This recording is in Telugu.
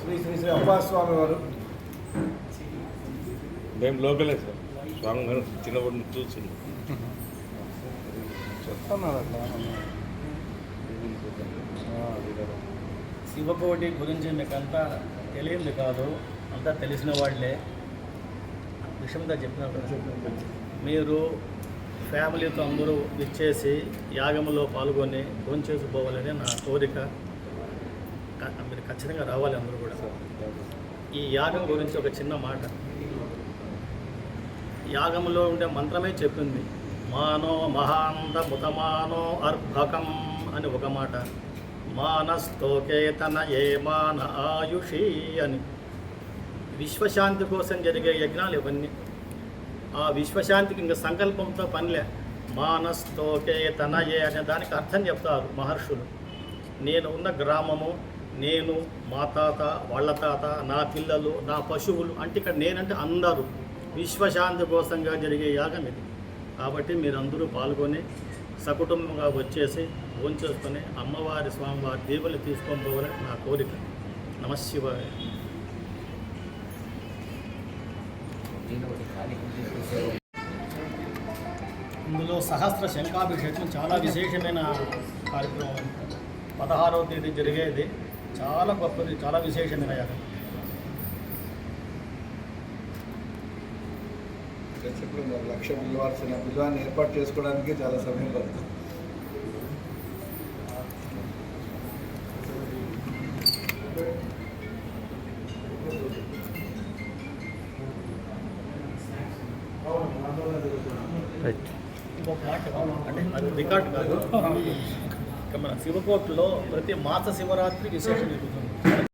శ్రీ శ్రీ శ్రీ అప్పాస్వామి వారు. మేము లోకలే సార్. స్వామి గారు చిన్నప్పటి నుంచి చూసింది శివకోటి గురించి మీకు అంతా తెలియంది కాదు. అంతా తెలిసిన వాళ్ళే. విషయంగా చెప్పిన మీరు ఫ్యామిలీతో అందరూ ఇచ్చేసి యాగంలో పాల్గొని భోంచేసిపోవాలని నా కోరిక. మీరు ఖచ్చితంగా రావాలి అందరూ కూడా. ఈ యాగం గురించి ఒక చిన్న మాట. యాగంలో ఉండే మంత్రమే చెప్పింది. మానో మహాంత ముతమానో అర్భకం అని ఒక మాట. మానస్తోకేతన ఏ మాన ఆయుషి అని. విశ్వశాంతి కోసం జరిగే యజ్ఞాలు ఇవన్నీ. ఆ విశ్వశాంతికి ఇంకా సంకల్పంతో పనిలే. మానస్తోకే ఏ అనే దానికి అర్థం చెప్తారు మహర్షులు. నేను ఉన్న గ్రామము నేను మా తాత వాళ్ళ తాత నా పిల్లలు నా పశువులు అంటే ఇక్కడ నేనంటే అందరూ. విశ్వశాంతి కోసంగా జరిగే యాగం ఇది. కాబట్టి మీరందరూ పాల్గొని సకుటుంబంగా వచ్చేసి భోంచేసుకొని అమ్మవారి స్వామివారి దీవులు తీసుకొని పోవాలని నా కోరిక. నమశివాయ ఇందులో సహస్ర శంఖాభిషేకం చాలా విశేషమైన కార్యక్రమం. పదహారవ తేదీ జరిగేది. చాలా గొప్పది చాలా విశేషమైన యాగం. లక్ష బిల్వాన్ని ఏర్పాటు చేసుకోవడానికి చాలా సమయం పడుతుంది. మాట అంటే అది రికార్డ్ కాదు. మన శివకోటలో ప్రతి మాస శివరాత్రి విశేషం జరుగుతుంది.